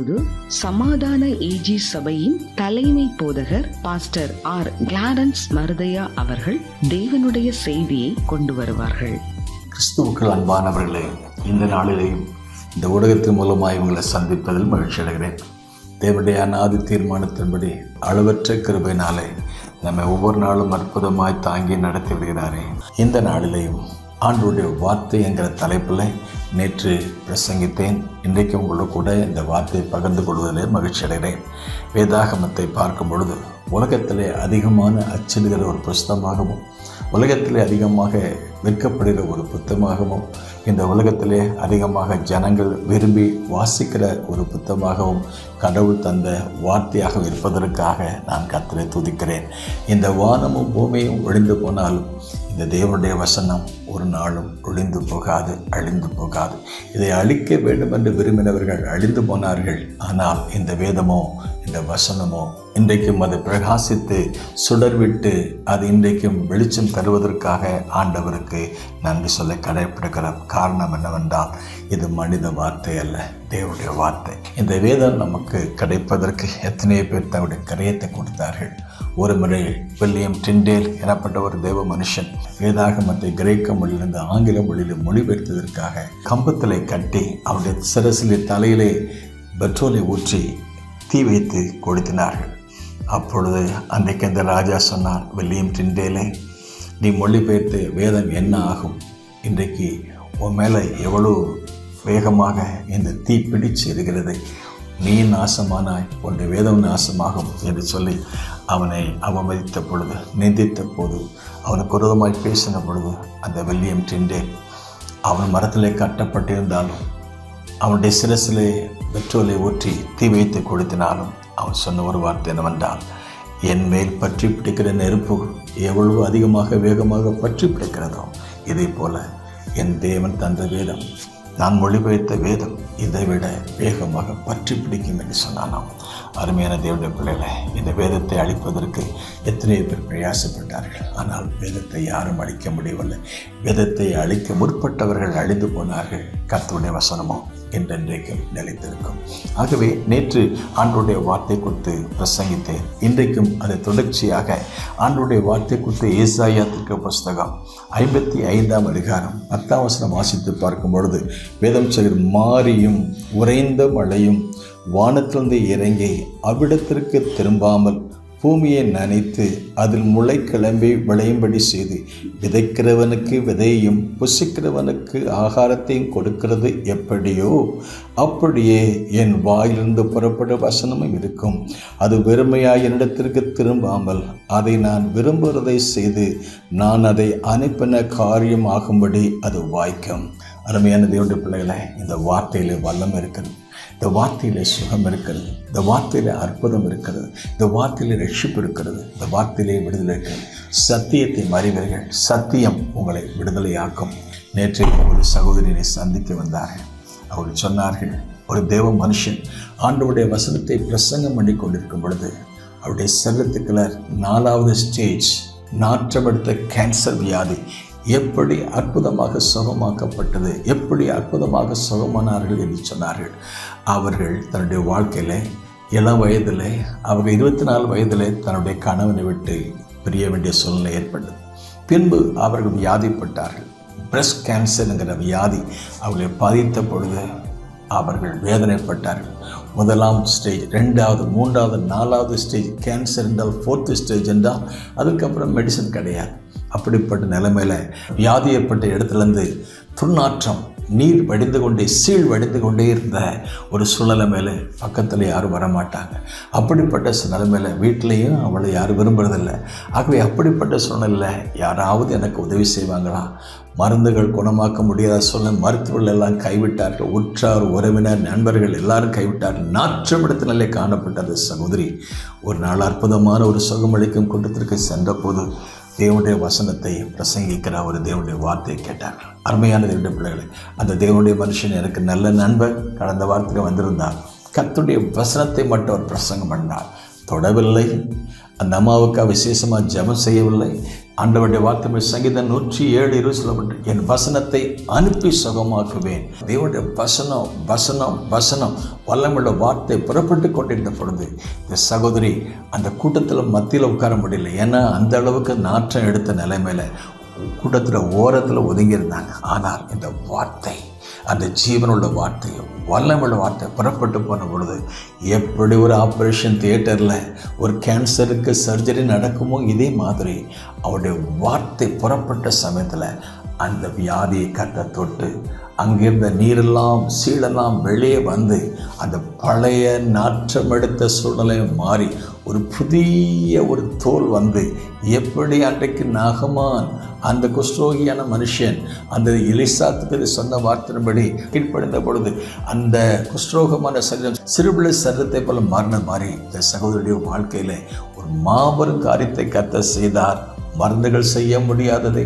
இப்போது சமாதான ஏஜி சபையின் தலைமை போதகர் பாஸ்டர் ஆர் கிளாரன்ஸ் மருதையா அவர்கள் தேவனுடைய செய்தியை கொண்டு வருவார்கள். கிறிஸ்துவுக்கள் அன்பானவர்களே இந்த நாளிலேயும் இந்த ஊடகத்தின் மூலமாக இவங்களை சந்திப்பதில் மகிழ்ச்சி அடைகிறேன். தேவனுடைய அநாதி தீர்மானத்தின்படி அளவற்ற கிருபையினாலே நம்மை ஒவ்வொரு நாளும் அற்புதமாய் தாங்கி நடத்தி விடுகிறாரே இந்த நாளிலேயும் ஆண்டோடைய வார்த்தை என்கிற தலைப்பில் நேற்று பிரசங்கித்தேன். இன்றைக்கு உங்களோட கூட இந்த வார்த்தையை பகிர்ந்து கொள்வதிலே மகிழ்ச்சி அடைகிறேன். வேதாகமத்தை பார்க்கும் பொழுது உலகத்திலே அதிகமான அச்சிடுகிற ஒரு புஸ்தமாகவும் உலகத்திலே அதிகமாக விற்கப்படுகிற ஒரு புத்தகமாகவும் இந்த உலகத்திலே அதிகமாக ஜனங்கள் விரும்பி வாசிக்கிற ஒரு புத்தகமாகவும் கடவுள் தந்த வார்த்தையாக இருப்பதற்காக நான் கத்திரை துதிக்கிறேன். இந்த வானமும் பூமியும் ஒழிந்து போனாலும் இந்த தேவனுடைய வசனம் ஒரு நாளும் ஒழிந்து போகாது அழிந்து போகாது. இதை அழிக்க வேண்டும் என்று விரும்பினவர்கள் அழிந்து போனார்கள். ஆனால் இந்த வேதமோ இந்த வசனமோ இன்றைக்கும் அது பிரகாசித்து சுடர்விட்டு அது இன்றைக்கும் வெளிச்சம் தருவதற்காக ஆண்டவருக்கு நன்றி சொல்ல கடைப்பிடிக்கிற காரணம் என்னவென்றால் இது மனித வார்த்தை அல்ல தேவனுடைய வார்த்தை. இந்த வேதம் நமக்கு கிடைப்பதற்கு எத்தனையோ பேர் தன்னுடைய கரையத்தை கொடுத்தார்கள். ஒரு முறை வில்லியம் டிண்டேல் எனப்பட்ட ஒரு தேவ மனுஷன் வேதாகமத்தை கிரேக்க மொழியிலிருந்து ஆங்கில மொழியில் மொழிபெயர்த்ததற்காக கம்பத்தில் கட்டி அவருடைய சிரசிலே தலையிலே பெட்ரோலை ஊற்றி தீ வைத்து கொளுத்தினார்கள் அப்பொழுது அன்றைக்கு அந்த ராஜா சொன்னார் வில்லியம் டிண்டேலே நீ மொழிபெயர்த்து வேதம் என்ன ஆகும்? இன்றைக்கு உன் மேலே எவ்வளோ வேகமாக இந்த தீ பிடிச்சு இருக்கிறது? நீ நாசமானாய் உன்னுடைய வேதம் நாசமாகும் என்று சொல்லி அவனை அவமதித்த பொழுது நிந்தித்த போது அவனுக்கு விரோதமாய் பேசின பொழுது அந்த வில்லியம் டிண்டே அவன் மரத்திலே கட்டப்பட்டிருந்தாலும் அவனுடைய சிரசிலே பெட்ரோலை ஊற்றி தீ வைத்து கொடுத்தினாலும் அவன் சொன்ன ஒரு வார்த்தை என்னவென்றால் என் மேல் பற்றி பிடிக்கிற நெருப்பு எவ்வளவு அதிகமாக வேகமாக பற்றி பிடிக்கிறதோ இதே போல என் தேவன் தந்த வேதம் நான் மொழிபெயர்த்த வேதம் இதை விட வேகமாக பற்றி பிடிக்கும் என்று சொன்னானாம். அருமையான தேவனுடைய பிள்ளைகளை இந்த வேதத்தை அழிப்பதற்கு எத்தனையோ பேர் பிரயாசப்பட்டார்கள். ஆனால் வேதத்தை யாரும் அழிக்க முடியவில்லை. வேதத்தை அழிக்க முற்பட்டவர்கள் அழிந்து போனார்கள். கத்துடைய வசனமோ என்றென்றைக்கும் நிலைத்திருக்கும். ஆகவே நேற்று ஆண்டுடைய வார்த்தை கொடுத்து பிரசங்கித்தேன். இன்றைக்கும் அது தொடர்ச்சியாக ஆண்டுடைய வார்த்தை கொடுத்து ஏசாயாத்திற்கு புஸ்தகம் ஐம்பத்தி ஐந்தாம் அதிகாரம் பத்தாம் வசனம் வாசித்து பார்க்கும் பொழுது வேதம் சொல்கிற மாறியும் உறைந்த மழையும் வானத்திலிருந்து இறங்கி அவ்விடத்திற்கு திரும்பாமல் பூமியை நனைத்து அதில் முளை கிளம்பி விளையும்படி செய்து விதைக்கிறவனுக்கு விதையும் புசிக்கிறவனுக்கு ஆகாரத்தையும் கொடுக்கிறது எப்படியோ அப்படியே என் வாயிலிருந்து புறப்பட வசனமும் இருக்கும். அது வெறுமையாக என்னிடத்திற்கு திரும்பாமல் அதை நான் விரும்புகிறதை செய்து நான் அதை அனுப்பின காரியம் ஆகும்படி அது வாய்க்கும். அருமையான தேவனுடைய பிள்ளைகளை இந்த வார்த்தையிலே வல்லம் இருக்கிறது. இந்த வார்த்தையில் சுகம் இருக்கிறது. இந்த வார்த்தையில் அற்புதம் இருக்கிறது. இந்த வார்த்தையில் ரட்சிப்பு இருக்கிறது. இந்த வார்த்தையிலே விடுதலை இருக்கிறது. சத்தியத்தை மறிவீர்கள் சத்தியம் உங்களை விடுதலையாக்கும். நேற்று ஒரு சகோதரியை சந்திக்க வந்தார்கள். அவர்கள் சொன்னார்கள் ஒரு தேவ மனுஷன் ஆண்டவருடைய வசனத்தை பிரசங்கம் பண்ணி கொண்டிருக்கும் பொழுது அவருடைய செல்லத்துக்குள்ள நாலாவது ஸ்டேஜ் நாற்றப்படுத்த கேன்சர் வியாதி எப்படி அற்புதமாக சுகமாக்கப்பட்டது எப்படி அற்புதமாக சுகமானார்கள் என்று சொன்னார்கள். அவர்கள் தன்னுடைய வாழ்க்கையில் இளம் வயதில் அவர்கள் இருபத்தி நாலு வயதில் தன்னுடைய கணவனை விட்டு பிரிய வேண்டிய சூழ்நிலை ஏற்பட்டது. பின்பு அவர்கள் வியாதிப்பட்டார்கள். பிரஸ்ட் கேன்சருங்கிற வியாதி அவர்களை பாதித்த பொழுது அவர்கள் வேதனைப்பட்டார்கள். முதலாம் ஸ்டேஜ் ரெண்டாவது மூன்றாவது நாலாவது ஸ்டேஜ் கேன்சர் என்றால் ஃபோர்த்து ஸ்டேஜ் என்றால் அதுக்கப்புறம் மெடிசன் கிடையாது. அப்படிப்பட்ட நிலைமையில் வியாதி ஏற்பட்ட இடத்துலேருந்து துர்நாற்றம் நீர் வடிந்து கொண்டே சீழ் வடிந்து கொண்டே இருந்த ஒரு சூழ்நிலை மேலே பக்கத்தில் யாரும் வரமாட்டாங்க. அப்படிப்பட்ட நிலைமையில் வீட்லேயும் அவளை யாரும் விரும்புறதில்லை. ஆகவே அப்படிப்பட்ட சூழ்நிலையில் யாராவது எனக்கு உதவி செய்வாங்களா? மருந்துகள் குணமாக்க முடியாத சூழ்நிலை மருத்துவர்கள் எல்லாம் கைவிட்டார்கள். உற்றார் உறவினர் நண்பர்கள் எல்லாரும் கைவிட்டார்கள். நாற்றமிடத்தினாலே காணப்பட்டது சகோதரி. ஒரு நாள் அற்புதமான ஒரு சுகமளிக்கும் கூட்டத்திற்கு சென்றபோது தேவனுடைய வசனத்தை பிரசங்கிக்கிற ஒரு தேவனுடைய வார்த்தையை கேட்டார். அருமையான தேவனுடைய பிள்ளைகளை அந்த தேவனுடைய மனுஷன் எனக்கு நல்ல நண்பர் கடந்த வாரத்தில் வந்திருந்தார். கத்துடைய வசனத்தை மட்டும் அவர் பிரசங்கம் பண்ணார். தொடவில்லை. அந்த அம்மாவுக்கு விசேஷமாக ஜபம் செய்யவில்லை. ஆண்டவருடைய வார்த்தை சங்கீதம் நூற்றி ஏழு இரு சொல்லப்பட்டு என் வசனத்தை அனுப்பி சுகமாக்குவேன். தேவனுடைய வசனம் வசனம் வசனம் வல்லமுள்ள வார்த்தை புறப்பட்டு கொண்டிருந்த பொழுது இந்த சகோதரி அந்த கூட்டத்தில் மத்தியில் உட்கார முடியல. ஏன்னா அந்த அளவுக்கு நாற்றம் எடுத்த நிலைமையில கூட்டத்தில் ஓரத்தில் ஒதுங்கியிருந்தாங்க. ஆனால் இந்த வார்த்தை அந்த ஜீவனுள்ள வார்த்தையும் வல்லமுள்ள வார்த்தை புறப்பட்டு போன பொழுது எப்படி ஒரு ஆப்ரேஷன் தியேட்டரில் ஒரு கேன்சருக்கு சர்ஜரி நடக்குமோ இதே மாதிரி அவருடைய வார்த்தை புறப்பட்ட சமயத்தில் அந்த வியாதியை கட்ட தொட்டு அங்கிருந்த நீரெல்லாம் சீடெல்லாம் வெளியே வந்து அந்த பழைய நாற்றம் எடுத்த மாறி ஒரு புதிய ஒரு தோல் வந்து எப்படி அன்றைக்கு நாகமான் அந்த குஷ்ரோகியான மனுஷன் அந்த எலிசாத்துக்கு சொன்ன வார்த்தையின்படி கீழ்ப்படைந்த பொழுது அந்த குஷ்ரோகமான சரீரம் சிறுபிள்ளை சரீரத்தை போல மாறின மாதிரி இந்த சகோதரியுடைய வாழ்க்கையில் ஒரு மாபெரும் காரியத்தை கத்த செய்தார். மருந்துகள் செய்ய முடியாததை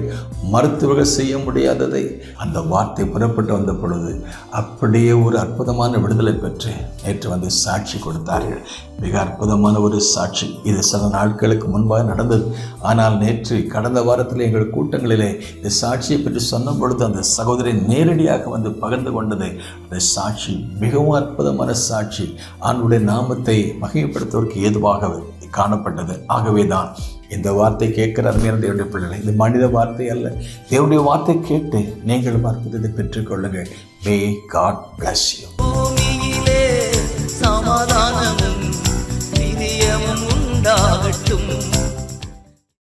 மருத்துவர்கள் செய்ய முடியாததை அந்த வார்த்தை புறப்பட்டு வந்த பொழுது அப்படியே ஒரு அற்புதமான விடுதலை பெற்று நேற்று வந்து சாட்சி கொடுத்தார்கள். மிக அற்புதமான ஒரு சாட்சி. இது சில நாட்களுக்கு முன்பாக நடந்தது. ஆனால் நேற்று கடந்த வாரத்தில் எங்கள் கூட்டங்களிலே இந்த சாட்சியை பற்றி சொன்ன பொழுது அந்த சகோதரி நேரடியாக வந்து பகிர்ந்து கொண்டது. அந்த சாட்சி மிகவும் அற்புதமான சாட்சி. ஆண்டுடைய நாமத்தை மகிமைப்படுத்துவதற்கு ஏதுவாகவே காணப்பட்டது. ஆகவே தான் இந்த வார்த்தை கேட்கிற அருமையான தேவனுடைய பிள்ளைகளை இது மனித வார்த்தை அல்ல. தேவனுடைய வார்த்தை கேட்டு நீங்களும் அற்புதத்தை பெற்றுக்கொள்ளுங்கள் மே காட் பிளஸ் யூ பூமியிலே சமாதானமும் நிதியமும் உண்டாகட்டும்.